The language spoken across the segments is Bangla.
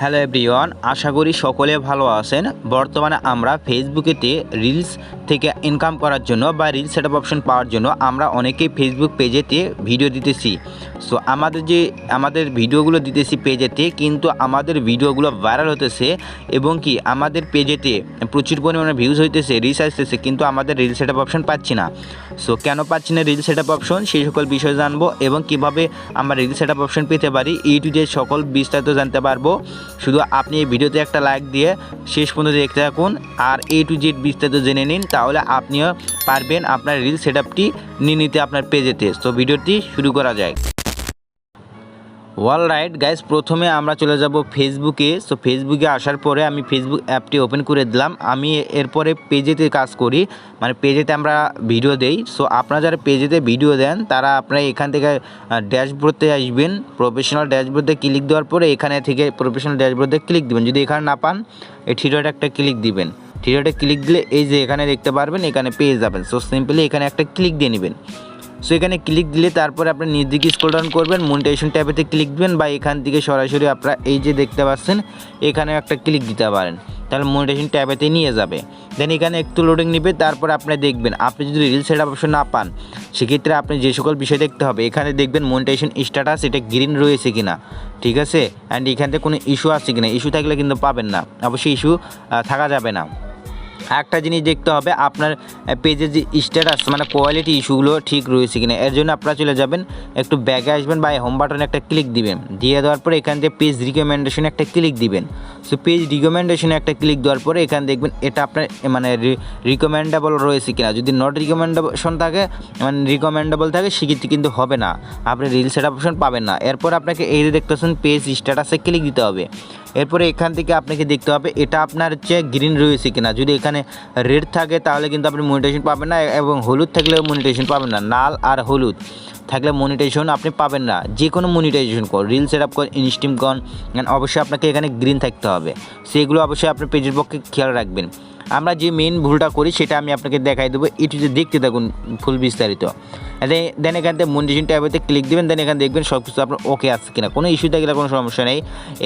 হ্যালো এভরিওয়ান, আশা করি সকলে ভালো আছেন। বর্তমানে আমরা ফেসবুকেতে রিলস থেকে ইনকাম করার জন্য বা রিলস সেট অপশন পাওয়ার জন্য আমরা অনেকেই ফেসবুক পেজেতে ভিডিও দিতেছি। সো আমাদের যে, আমাদের ভিডিওগুলো দিতেছি পেজেতে কিন্তু আমাদের ভিডিওগুলো ভাইরাল হতেছে এবং কি আমাদের পেজেতে প্রচুর পরিমাণে ভিউজ হইতেছে রিচ আসতেছে, কিন্তু আমাদের রিল সেট আপ অপশন পাচ্ছি না। সো কেন পাচ্ছি না রিল সেট আপ অপশন সেই সকল বিষয় জানব এবং কীভাবে আমরা রিল সেট আপ অপশন পেতে পারি টু জেড সকল বিস্তারিত জানতে পারব। শুধু আপনি এই ভিডিওতে একটা লাইক দিয়ে শেষ পর্যন্ত দেখতে থাকুন, আর এ টু জেড বিস্তারিত জেনে নিন, তাহলে আপনিও পারবেন আপনার রিল সেট আপটি নিয়ে নিতে আপনার পেজেতে তো ভিডিওটি শুরু করা যায়। ওয়াল রাইট গাইজ প্রথমে আমরা চলে যাব ফেসবুকে সো ফেসবুকে আসার পরে আমি ফেসবুক অ্যাপটি ওপেন করে দিলাম। আমি এরপরে পেজেতে কাজ করি। মানে পেজেতে আমরা ভিডিও দেই। সো আপনারা যারা পেজেতে ভিডিও দেন, তারা আপনারা এখান থেকে ড্যাশবোর্ডতে আসবেন। প্রফেশনাল ড্যাশবোর্ডে ক্লিক দেওয়ার পরে এখানে থেকে প্রফেশনাল ড্যাশবোর্ডে ক্লিক দিবেন। যদি এখানে না পান, এই থ্রিডট একটা ক্লিক দিবেন। থ্রিডটে ক্লিক দিলে এই যে এখানে দেখতে পারবেন, এখানে পেয়ে যাবেন। সো সিম্পলি এখানে একটা ক্লিক দিয়ে নেবেন। সো এখানে ক্লিক দিলে তারপরে আপনি নিজ দিকে স্ক্রল ডাউন করবেন মনিটাইজেশন ট্যাবেতে ক্লিক দিবেন বা এখান থেকে সরাসরি আপনারা এই যে দেখতে পাচ্ছেন এখানে একটা ক্লিক দিতে পারেন। তাহলে মনিটাইজেশন ট্যাবেতে নিয়ে যাবে। দেন এখানে একটু লোডিং নেবে, তারপর আপনি দেখবেন, আপনি যদি রিল সেট অপশন না পান, সেক্ষেত্রে আপনি যে সকল বিষয় দেখতে হবে, এখানে দেখবেন মনিটাইজেশন স্ট্যাটাস এটা গ্রিন রয়েছে কিনা, ঠিক আছে? অ্যান্ড এখান থেকে কোনো ইস্যু আছে কিনা ইস্যু থাকলে কিন্তু পাবেন না। অবশ্যই ইস্যু থাকা যাবে না। একটা জিনিস দেখতে হবে, আপনার পেজের যে স্ট্যাটাস মানে কোয়ালিটি ইস্যুগুলো ঠিক রয়েছে কিনা, এর জন্য আপনারা চলে যাবেন, একটু ব্যাগে আসবেন বা হোম বাটনে একটা ক্লিক দিবেন, দিয়ে দেওয়ার পরে এখান থেকে পেজ রিকমেন্ডেশনে একটা ক্লিক দিবেন। সো পেজ রিকমেন্ডেশনে একটা ক্লিক দেওয়ার পরে এখানে দেখবেন এটা আপনার মানে রিকমেন্ডেবল রয়েছে কিনা। যদি নট রিকমেন্ডেশন থাকে মানে রিকমেন্ডেবল থাকে, সেক্ষেত্রে কিন্তু হবে না। আপনি রিল সেট অপশন পাবেন না। এরপর আপনাকে এই যে দেখতেছেন পেজ স্ট্যাটাসে ক্লিক দিতে হবে। এরপরে এখান থেকে আপনাকে দেখতে হবে, এটা আপনার হচ্ছে গ্রিন রয়েছে কিনা। যদি এখানে রেড থাকে, তাহলে কিন্তু আপনি মনিটেশন পাবেন না এবং হলুদ থাকলেও মনিটেশন পাবেন না। নাল আর হলুদ থাকলে মনিটাইজেশন আপনি পাবেন না। যে কোনো মনিটাইজেশন কর রিল সেট আপ কর ইনস্টিম কন অবশ্যই আপনাকে এখানে গ্রিন থাকতে হবে। সেগুলো অবশ্যই আপনি পেজের পক্ষে খেয়াল রাখবেন। আমরা যে মেন ভুলটা করি, সেটা আমি আপনাকে দেখাই দেবো। একটু যে দেখতে থাকুন ফুল বিস্তারিত। দেন এখান থেকে মনিটাইজেশন ট্যাবেতে ক্লিক দেবেন দেন এখানে দেখবেন সব কিছু আপনার ওকে আসছে কিনা। কোনো ইস্যু থাকলে কোনো সমস্যা নেই।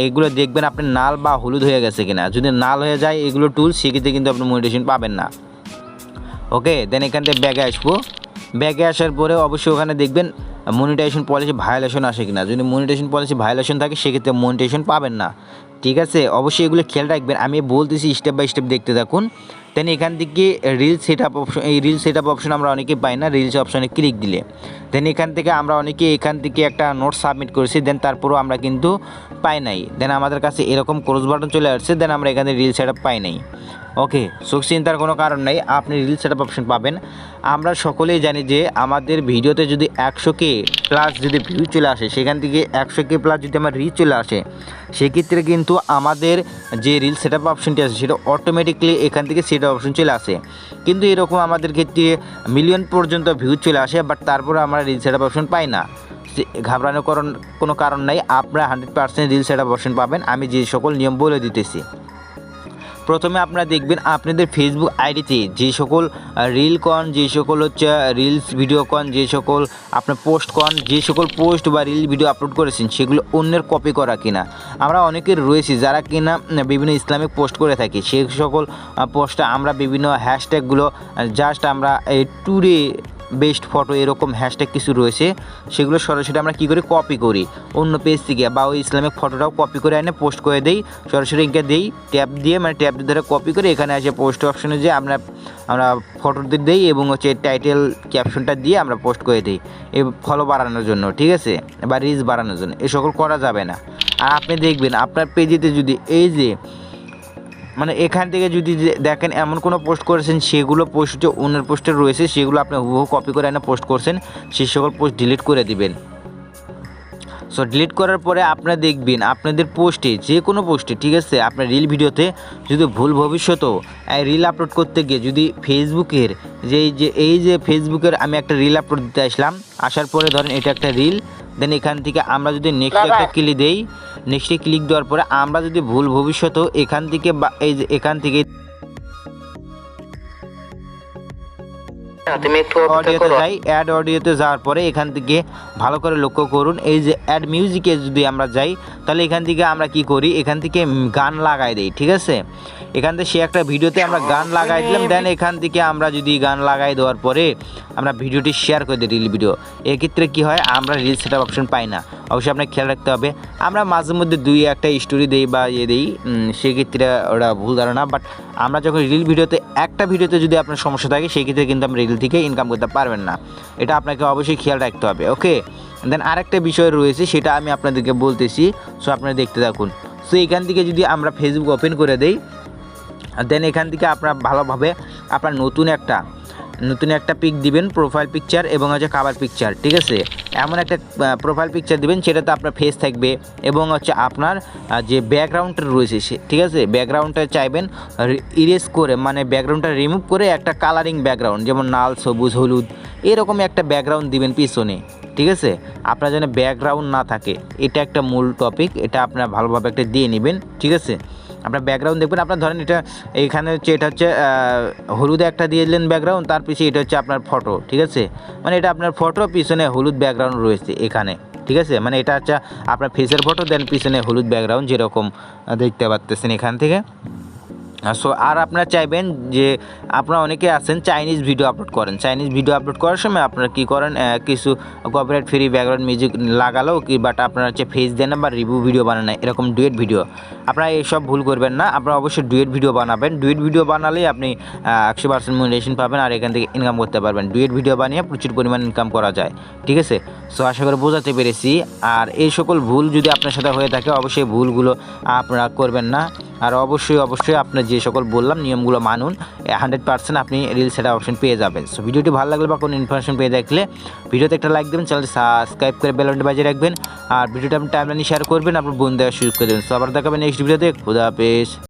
এইগুলো দেখবেন আপনি নাল বা হলুদ হয়ে গেছে কিনা। যদি নাল হয়ে যায় এগুলো টুল সেক্ষেত্রে কিন্তু আপনি মনিটাইজেশন পাবেন না। ওকে দেন এখান থেকে ব্যাগে আসব। ব্যাগে আসার পরে অবশ্যই ওখানে দেখবেন মনিটাইজেশন পলিসি ভায়োলেশন আসে কিনা। যদি মনিটাইজেশন পলিসি ভায়োলেশন থাকে, সেক্ষেত্রে মনিটাইজেশন পাবেন না। ঠিক আছে? অবশ্যই এগুলো খেয়াল রাখবেন। আমি বলতেছি স্টেপ বাই স্টেপ দেখতে থাকুন। তেন এখান থেকে রিল সেট আপ অপশন এই রিল সেট আপ অপশন আমরা অনেকেই পাই না। রিলস অপশনে ক্লিক দিলে। দেন এখান থেকে আমরা অনেকে এখান থেকে একটা নোট সাবমিট করেছি দেন তারপরেও আমরা কিন্তু পাই নাই। দেন আমাদের কাছে এরকম ক্রোজ বাটন চলে আসছে দেন আমরা এখানে রিল সেট পাই নাই। ওকে সুখ চিন্তার কোনো কারণ নেই, আপনি রিল সেট অপশন পাবেন। আমরা সকলেই জানি যে আমাদের ভিডিওতে যদি একশো কে প্লাস যদি ভিউ চলে আসে, সেখান থেকে একশো কে প্লাস যদি আমার রিচ চলে আসে, সেক্ষেত্রে কিন্তু আমাদের যে রিল সেট আপ অপশনটি আছে, সেটা অটোমেটিকলি এখান থেকে সেট অপশন চলে আসে। কিন্তু এরকম আমাদের ক্ষেত্রে মিলিয়ন পর্যন্ত ভিউ চলে আসে বাট তারপরে আমরা রিল সেট অপশন পাই না। ঘাবড়ানোর কোনো কারণ নাই, আপনারা hundred percent reel set option পাবেন। আমি যে সকল নিয়ম বলে দিতেছি। প্রথমে আপনারা দেখবেন আপনাদের ফেসবুক আইডিতে যে সকল রিল কন যে সকল হচ্ছে রিলস ভিডিও কন যে সকল, আপনার পোস্ট কন যে সকল পোস্ট বা রিল ভিডিও আপলোড করেছেন, সেগুলো অন্যের কপি করা কিনা। আমরা অনেকের রয়েছি যারা কিনা বিভিন্ন ইসলামিক পোস্ট করে থাকি। সেই সকল পোস্টে আমরা বিভিন্ন হ্যাশট্যাগুলো জাস্ট আমরা, এই ট্যুরে বেস্ট ফটো এরকম হ্যাশট্যাগ কিছু রয়েছে, সেগুলো সরাসরি আমরা কী করি? কপি করি। অন্য পেজ থেকে বা ওই ইসলামিক ফটোটাও কপি করে এনে পোস্ট করে দেই। সরাসরি ইনকে দিই ট্যাপ দিয়ে মানে ট্যাপ ধরে কপি করে এখানে আসে পোস্ট অপশনে যে আমরা আমরা ফটো দিই এবং হচ্ছে টাইটেল ক্যাপশনটা দিয়ে আমরা পোস্ট করে দিই। এই ফলো বাড়ানোর জন্য, ঠিক আছে? বা রিচ বাড়ানোর জন্য। এ সকল করা যাবে না। আর আপনি দেখবেন, আপনার পেজেতে যদি এই যে মানে এখান থেকে যদি দেখেন এমন কোনো পোস্ট করেছেন সেগুলো পোস্ট যে অন্যের পোস্টে রয়েছে সেগুলো আপনি হুবহু কপি করে এনে পোস্ট করছেন সেই সকল পোস্ট ডিলিট করে দিবেন। সো ডিলিট করার পরে আপনারা দেখবেন আপনাদের পোস্টে যে কোনো পোস্টে ঠিক আছে আপনার রিল ভিডিওতে যদি ভুল ভবিষ্যতেও এই রিল আপলোড করতে গিয়ে যদি ফেসবুকের যে এই যে এই যে ফেসবুকের আমি একটা রিল আপলোড দিতে আসলাম আসার পরে ধরেন এটা একটা রিল দেন এখান থেকে আমরা যদি নেক্সট একটা ক্লিক দেই নেক্সটে ক্লিক দেওয়ার পরে আমরা যদি ভুল ভবিষ্যতেও এখান থেকে বা এই যে এখান থেকে তুমি একটু অডিওতে যাই অ্যাড অডিওতে যাওয়ার পরে এখান থেকে ভালো করে লক্ষ্য করুন। এই যে অ্যাড মিউজিকে যদি আমরা যাই তাহলে এখান থেকে আমরা কি করি? এখান থেকে গান লাগাই দিই ঠিক আছে? এখান থেকে সে একটা ভিডিওতে আমরা গান লাগাই দিলাম দেন এখান থেকে আমরা যদি গান লাগাই দেওয়ার পরে আমরা ভিডিওটি শেয়ার করে দিই রিল ভিডিও এক্ষেত্রে কি হয়? আমরা রিল সেট অপশন পাই না। অবশ্যই আপনাকে খেয়াল রাখতে হবে। আমরা মাঝে মধ্যে দুই একটা স্টোরি দিই বা ইয়ে দিই সেক্ষেত্রে ওটা ভুল ধারণা বাট আমরা যখন রিল ভিডিওতে একটা ভিডিওতে যদি আপনার সমস্যা থাকে সেই ক্ষেত্রে কিন্তু আপনি রিল থেকে ইনকাম করতে পারবেন না। এটা আপনাকে অবশ্যই খেয়াল রাখতে হবে ওকে দেন আরেকটা বিষয় রয়েছে, সেটা আমি আপনাদেরকে বলতেছি সো আপনারা দেখতে থাকুন। সো এখান থেকে যদি আমরা ফেসবুক ওপেন করে দেই দেন এখান থেকে আপনার ভালোভাবে আপনার নতুন একটা নতুন একটা পিক দিবেন প্রোফাইল পিকচার এবং হচ্ছে কাভার পিকচার ঠিক আছে? এমন একটা প্রোফাইল পিকচার দিবেন, সেটাতে আপনার ফেস থাকবে এবং হচ্ছে আপনার যে ব্যাকগ্রাউন্ডটা রয়েছে সে, ঠিক আছে? ব্যাকগ্রাউন্ডটা চাইবেন ইরেজ করে মানে ব্যাকগ্রাউন্ডটা রিমুভ করে একটা কালারিং ব্যাকগ্রাউন্ড যেমন লাল সবুজ, হলুদ, এরকম একটা ব্যাকগ্রাউন্ড দিবেন পিছনে, ঠিক আছে? আপনার যেন ব্যাকগ্রাউন্ড না থাকে, এটা একটা মূল টপিক এটা আপনার ভালোভাবে একটা দিয়ে নেবেন, ঠিক আছে? আপনার ব্যাকগ্রাউন্ড দেখবেন, আপনার ধরেন এটা এখানে হচ্ছে, এটা হচ্ছে হলুদ একটা দিয়ে দিলেন ব্যাকগ্রাউন্ড তার পিছিয়ে এটা হচ্ছে আপনার ফটো ঠিক আছে? মানে এটা আপনার ফটো পিছনে হলুদ ব্যাকগ্রাউন্ড রয়েছে এখানে, ঠিক আছে? মানে এটা হচ্ছে আপনার ফেসের ফটো দেন পিছনে হলুদ ব্যাকগ্রাউন্ড যেরকম দেখতে পারতেছেন এখান থেকে। সো আর আপনারা চাইবেন যে আপনারা অনেকে আছেন চাইনিজ ভিডিও আপলোড করেন। চাইনিজ ভিডিও আপলোড করার সময় আপনারা কি করেন কিছু কপিরাইট ফ্রি ব্যাকগ্রাউন্ড মিউজিক লাগালো কি বাট আপনারা হচ্ছে ফেস দেন বা রিভিউ ভিডিও বানান এরকম ডুয়েট ভিডিও আপনারা এইসব ভুল করবেন না, আপনারা অবশ্যই ডুয়েট ভিডিও বানাবেন। ডুয়েট ভিডিও বানালেই আপনি একশো পার্সেন্ট মনিটেশন পাবেন আর এখান থেকে ইনকাম করতে পারবেন। ডুয়েট ভিডিও বানিয়ে প্রচুর পরিমাণ ইনকাম করা যায়, ঠিক আছে? সো আশা করি বোঝাতে পেরেছি। আর এই সকল ভুল যদি আপনার সাথে হয়ে থাকে, অবশ্যই ভুলগুলো আপনারা করবেন না। আর অবশ্যই অবশ্যই আপনার যে সকল বললাম, নিয়মগুলো মানুন হান্ড্রেড পার্সেন্ট আপনি রিলস সেটা অপশন পেয়ে যাবেন। সো ভিডিওটি ভালো লাগলে বা কোনো ইনফরমেশন পেয়ে দেখলে ভিডিওতে একটা লাইক দেবেন চ্যানেলটি সাবস্ক্রাইব করে বেলনটি বাজিয়ে রাখবেন। আর ভিডিওটা আপনি টাইমলাইনে শেয়ার করবেন, আপনার বন্ধু দেওয়া সুযোগ করে দেবেন। সো আবার দেখাবেন নেক্সট ভিডিওতে খুদা হাফেজ।